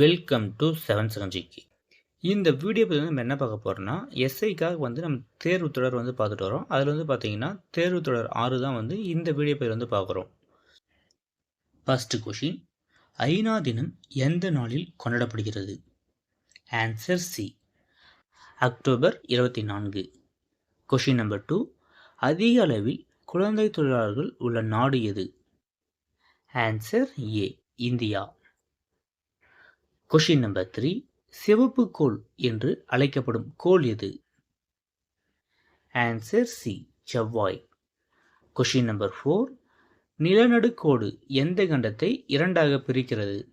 Welcome to seven second இந்த video பற்றி நம்ம என்ன பார்க்க போகிறோம்னா எஸ்ஐக்காக வந்து நம்ம தேர்வு தொடர் வந்து பார்த்துட்டு வரோம். அதில் வந்து பார்த்தீங்கன்னா தேர்வு தொடர் ஆறு தான் வந்து இந்த வீடியோ பேர் வந்து பார்க்குறோம் ஃபஸ்ட்டு கொஷின் ஐநா தினம் எந்த நாளில் கொண்டாடப்படுகிறது? ஆன்சர் சி அக்டோபர் இருபத்தி நான்கு. கொஷின் நம்பர் டூ அதிக அளவில் குழந்தை தொழிலாளர்கள் உள்ள நாடு எது? Answer A India. Question number three சிவப்பு கோல் என்று அழைக்கப்படும் கோல் எது? ஆன்சர் சி செவ்வாய். கொஷின் நம்பர் ஃபோர் நிலநடுக்கோடு எந்த கண்டத்தை இரண்டாக பிரிக்கிறது?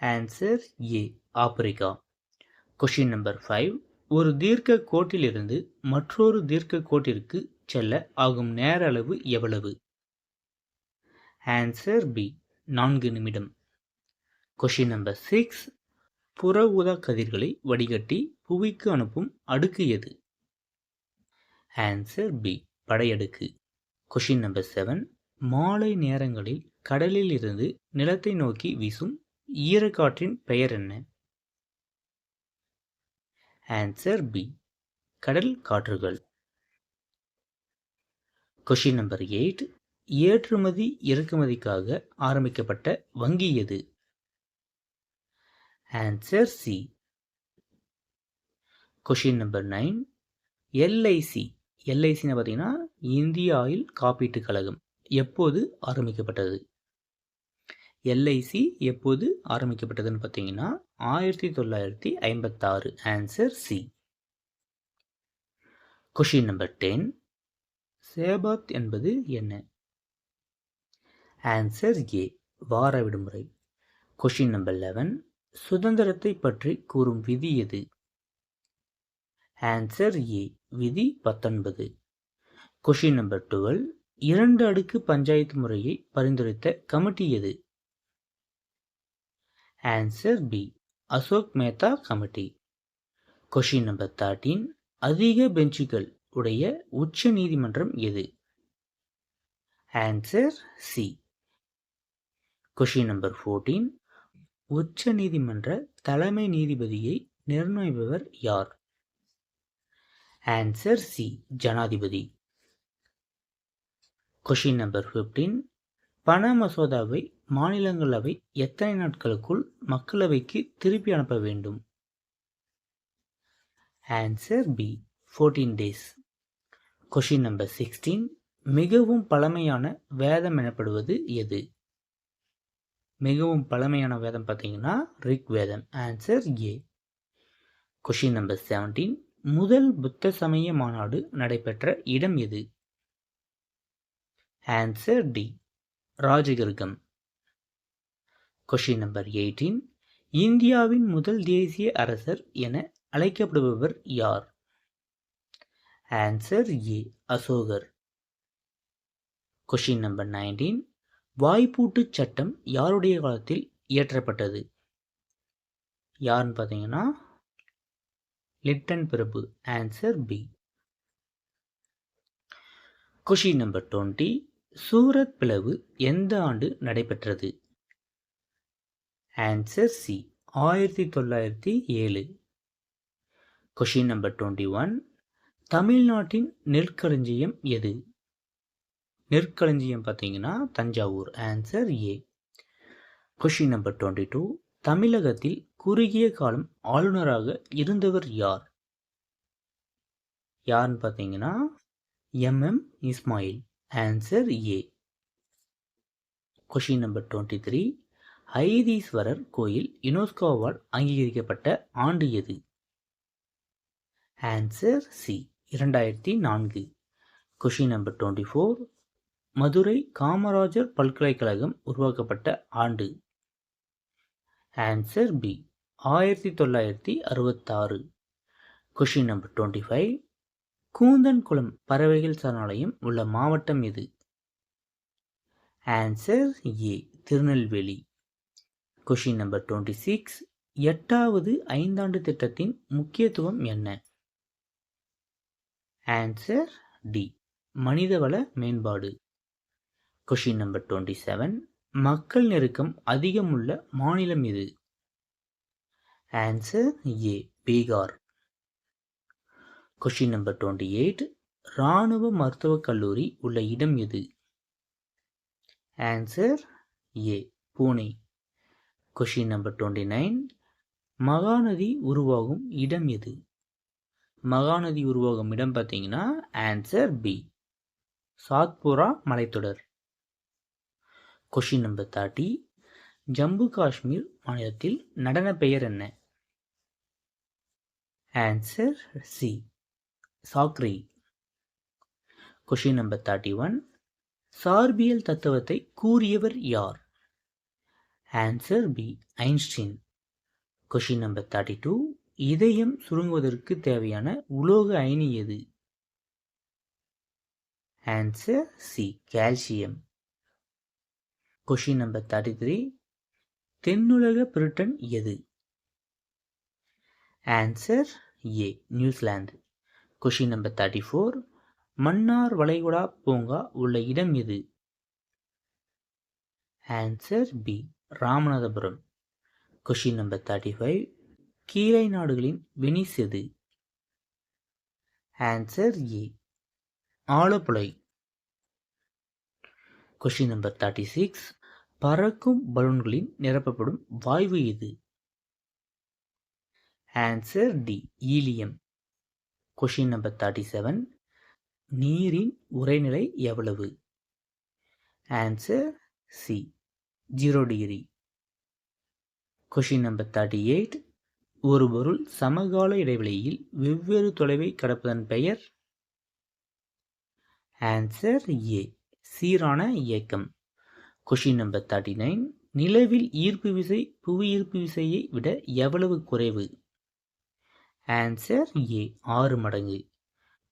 Answer A Africa. Question number five ஒரு தீர்க்க கோட்டிலிருந்து மற்றொரு தீர்க்க கோட்டிற்கு செல்ல ஆகும் நேர அளவு எவ்வளவு? ஆன்சர் பி நான்கு நிமிடம். கொஷின் நம்பர் சிக்ஸ் புற ஊதா கதிர்களை வடிகட்டி புவிக்கு அனுப்பும் அடுக்கு எது? ஆன்சர் பி படையடுக்கு. கொஷின் நம்பர் செவன் மாலை நேரங்களில் கடலில் இருந்து நிலத்தை நோக்கி வீசும் ஈரக்காற்றின் பெயர் என்ன? ஆன்சர் பி கடல் காற்றுகள். கொஷின் நம்பர் எயிட் ஏற்றுமதி இறக்குமதிக்காக ஆரம்பிக்கப்பட்ட வங்கி எது? Answer C question number nine LIC எல்ஐசின்னு பார்த்தீங்கன்னா இந்திய ஆயில் காப்பீட்டு கழகம். எப்போது ஆரம்பிக்கப்பட்டது? எல்ஐசி எப்போது ஆரம்பிக்கப்பட்டதுன்னு பார்த்தீங்கன்னா ஆயிரத்தி தொள்ளாயிரத்தி ஐம்பத்தாறு. Answer C question number ten சேபாத் என்பது என்ன? ஆன்சர் ஏ வார விடுமுறை. கொஷின் நம்பர் லெவன் சுதந்திரத்தை பற்றி கூறும் விதி எது? ஆன்சர் ஏ விதி பத்தொன்பது. கொஷின் நம்பர் டுவெல் இரண்டு அடுக்கு பஞ்சாயத்து முறையை பரிந்துரைத்த கமிட்டி எது? Answer B Ashok Mehta committee. Question number thirteen அதிக பெஞ்சுகள் உடைய உச்ச நீதிமன்றம் எது? Answer C question number fourteen உச்ச நீதிமன்ற தலைமை நீதிபதியை நிர்ணயிப்பவர் யார்? ஆன்சர் சி ஜனாதிபதி. கொஷின் நம்பர் ஃபிஃப்டீன் பண மசோதாவை மாநிலங்களவை எத்தனை நாட்களுக்குள் மக்களவைக்கு திருப்பி அனுப்ப வேண்டும்? Answer B fourteen days question number sixteen மிகவும் பழமையான வேதம் எனப்படுவது எது? மிகவும் பழமையான வேதம் பார்த்தீங்கன்னா ரிக் வேதம். Answer A question number seventeen முதல் புத்த சமய மாநாடு நடைபெற்ற இடம் எது? Answer D ராஜகிருகம். Question number eighteen இந்தியாவின் முதல் தேசிய அரசர் என அழைக்கப்படுபவர் யார்? ஆன்சர் ஏ அசோகர். கொஷின் நம்பர் நைன்டீன் வாய்ப்பூட்டு சட்டம் யாருடைய காலத்தில் இயற்றப்பட்டது? யாருன்னு பார்த்தீங்கன்னா லிட்டன் பிரபு. Answer B question number twenty Surat பிளவு எந்த ஆண்டு நடைபெற்றது? ஆன்சர் சி ஆயிரத்தி தொள்ளாயிரத்தி ஏழு. கொஷின் நம்பர் டுவெண்ட்டி ஒன் தமிழ்நாட்டின் நெற்களஞ்சியம் எது? நெற்களஞ்சியம் பார்த்தீங்கன்னா Thanjavur. Answer A question number twenty two தமிழகத்தில் குறுகிய காலம் ஆளுநராக இருந்தவர் யார்? யாருன்னு பார்த்தீங்கன்னா MM Ismail answer A question number twenty three ஐதீஸ்வரர் கோயில் யுனெஸ்கோவால் அங்கீகரிக்கப்பட்ட ஆண்டு எது? ஆன்சர் சி இரண்டாயிரத்தி நான்கு. Question number twenty four Madurai Kamarajar பல்கலைக்கழகம் உருவாக்கப்பட்ட ஆண்டு. ஆன்சர் பி ஆயிரத்தி தொள்ளாயிரத்தி அறுபத்தாறு. Question number twenty five Koonthankulam பறவைகள் சரணாலயம் உள்ள மாவட்டம் எது? Answer A Tirunelveli. Question number twenty six எட்டாவது ஐந்தாண்டு திட்டத்தின் முக்கியத்துவம் என்ன? ஆன்சர் டி மனிதவள மேம்பாடு. கொஷின் நம்பர் டுவெண்ட்டி செவன் மக்கள் நெருக்கம் அதிகம் உள்ள மாநிலம் எது? Answer A Bihar question number twenty eight இராணுவ மருத்துவக் கல்லூரி உள்ள இடம் எது? Answer A Pune question number twenty nine Mahanadi உருவாகும் இடம் எது? மகாநதி உருவாகும் இடம் பார்த்தீங்கன்னா ஆன்சர் பி சாத்புரா மலைத்தொடர். Question number thirty Jammu Kashmir மாநிலத்தில் நடன பெயர் என்ன? Answer C Chakri. Question number thirty one சார்பியல் தத்துவத்தை கூறியவர் யார்? Answer B Einstein. Question number thirty two இதயம் சுருங்குவதற்கு தேவையான உலோக அயனி எது? Answer C calcium question number thirty three தென்னுலக Britain எது? Answer A New Zealand question number thirty four Mannar வளைகுடா பூங்கா உள்ள இடம் எது? Answer B Ramanathapuram. Question number thirty five கீழை நாடுகளின் வெனிஸ் எது? Answer A Alappuzha. Question number thirty six பறக்கும் பலூன்களில் நிரப்பப்படும் வாய்வு எது? Answer D helium. Question number thirty seven நீரின் உரைநிலை எவ்வளவு? Answer C zero degree question number thirty eight ஒரு பொருள் சமகால இடைவெளியில் வெவ்வேறு தொலைவை கடப்பதன் பெயர்? ஆன்சர் ஏ சீரான இயக்கம். கொஷின் நம்பர் தேர்ட்டி நைன் நிலவில் ஈர்ப்பு விசை புவி ஈர்ப்பு விசையை விட எவ்வளவு குறைவு? ஆன்சர் ஏ ஆறு மடங்கு.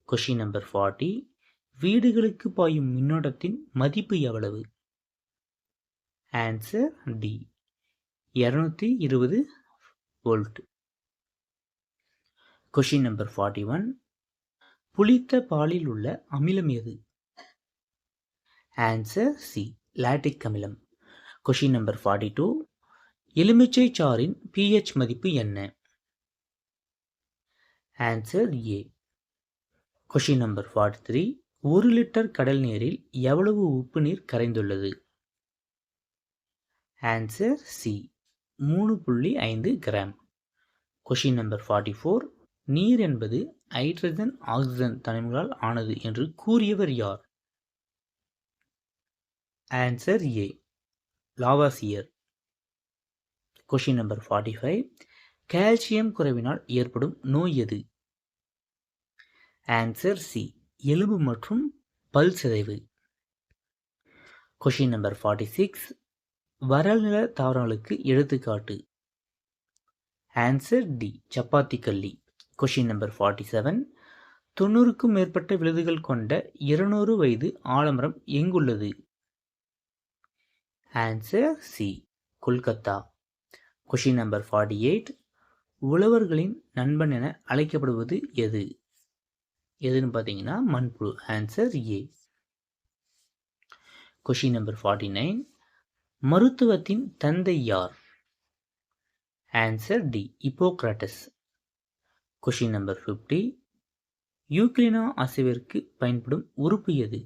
கொஷின் நம்பர் ஃபார்ட்டி வீடுகளுக்கு பாயும் மின்னோட்டத்தின் மதிப்பு எவ்வளவு? ஆன்சர் டி இரநூத்தி இருபது volt question number forty one புளித்த பாலில் உள்ள அமிலம் எது? ஆன்சர் சி லாட்டிக் அமிலம் கொஷின் நம்பர் ஃபார்ட்டி டூ எலுமிச்சை சாறின் பிஹெச் மதிப்பு என்ன? Answer A question number forty three ஒரு லிட்டர் கடல் நீரில் எவ்வளவு உப்பு நீர் கரைந்துள்ளது? ஆன்சர் சி மூணு புள்ளி ஐந்து gram. Question number forty four நீர் என்பது ஹைட்ரஜன் ஆக்சிஜன் தனிமங்களால் ஆனது என்று கூறியவர் யார்? Answer A Lavoisier question number forty five calcium குறைவினால் ஏற்படும் நோய் எது? ஆன்சர் சி எலும்பு மற்றும் பல் சிதைவு. கொஷின் நம்பர் ஃபார்ட்டி சிக்ஸ் வரல்நில தாவரங்களுக்கு எடுத்துக்காட்டு. ஆன்சர் டி சப்பாத்தி கல்லி. கொஷின் நம்பர் ஃபார்ட்டி செவன் தொண்ணூறுக்கும் மேற்பட்ட விழுதுகள் கொண்ட இருநூறு வயது ஆலமரம் எங்குள்ளது? Answer C Kolkata. Question number forty eight உழவர்களின் நண்பன் என அழைக்கப்படுவது எது? எதுன்னு பார்த்தீங்கன்னா மண்புழு. Answer A question number forty nine மருத்துவத்தின் தந்தை யார்? Answer D Hippocrates question number fifty Euglena அசைவிற்கு பயன்படும் உறுப்பு எது?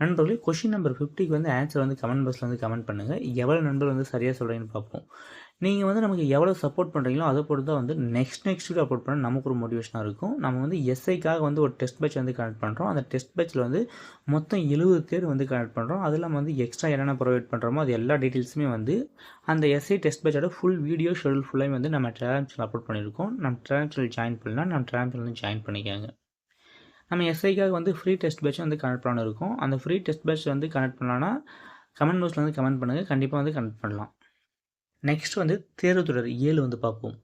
நண்பர்களே கொஷின் நம்பர் ஃபிஃப்டிக்கு வந்து ஆன்சர் வந்து கமெண்ட் பாக்ஸில் வந்து கமெண்ட் பண்ணுங்கள் எவ்வளோ நண்பர் வந்து சரியாக சொல்கிறீங்கன்னு பார்ப்போம். நீங்கள் வந்து நமக்கு எவ்வளோ சப்போர்ட் பண்ணுறீங்களோ அதை பொறுத்து தான் வந்து நெக்ஸ்ட் நெக்ஸ்ட் வீடியோ அப்லோட் பண்ண நமக்கு ஒரு மோட்டிவேஷனாக இருக்கும். நம்ம வந்து எஸ்ஐக்காக வந்து ஒரு டெஸ்ட் பேட்ச் வந்து கனெக்ட் பண்ணுறோம் அந்த டெஸ்ட் பேட்சில் வந்து மொத்தம் எழுபது பேர் வந்து கனெக்ட் பண்ணுறோம் அது இல்லாமல் வந்து எக்ஸ்ட்ரா என்னென்ன ப்ரொவைட் பண்ணுறோமோ அது எல்லா டீட்டெயில்ஸுமே வந்து அந்த எஸ்ஐ டெஸ்ட் பேட்சோட ஃபுல் வீடியோ ஷெடியூல் ஃபுல்லாக வந்து நம்ம ட்ராம் சேனல் அப்லோட் பண்ணியிருக்கோம். நம்ம ட்ராம் சேனல் ஜாயின் பண்ணலாம் நம்ம ட்ராம் சேனல் ஜாயின் பண்ணிக்கோங்க. நம்ம எஸ்ஐக்காக வந்து ஃப்ரீ டெஸ்ட் பேட்ச் வந்து கனெக்ட் பண்ண இருக்கும். அந்த ஃப்ரீ டெஸ்ட் பேட்ச் வந்து கனெக்ட் பண்ணலான்னா கமெண்ட் பாக்ஸில் வந்து கமெண்ட் பண்ணுங்கள் கண்டிப்பாக வந்து கனெக்ட் பண்ணலாம். நெக்ஸ்ட் வந்து தேர்வு தொடர் ஏழு வந்து பார்ப்போம்.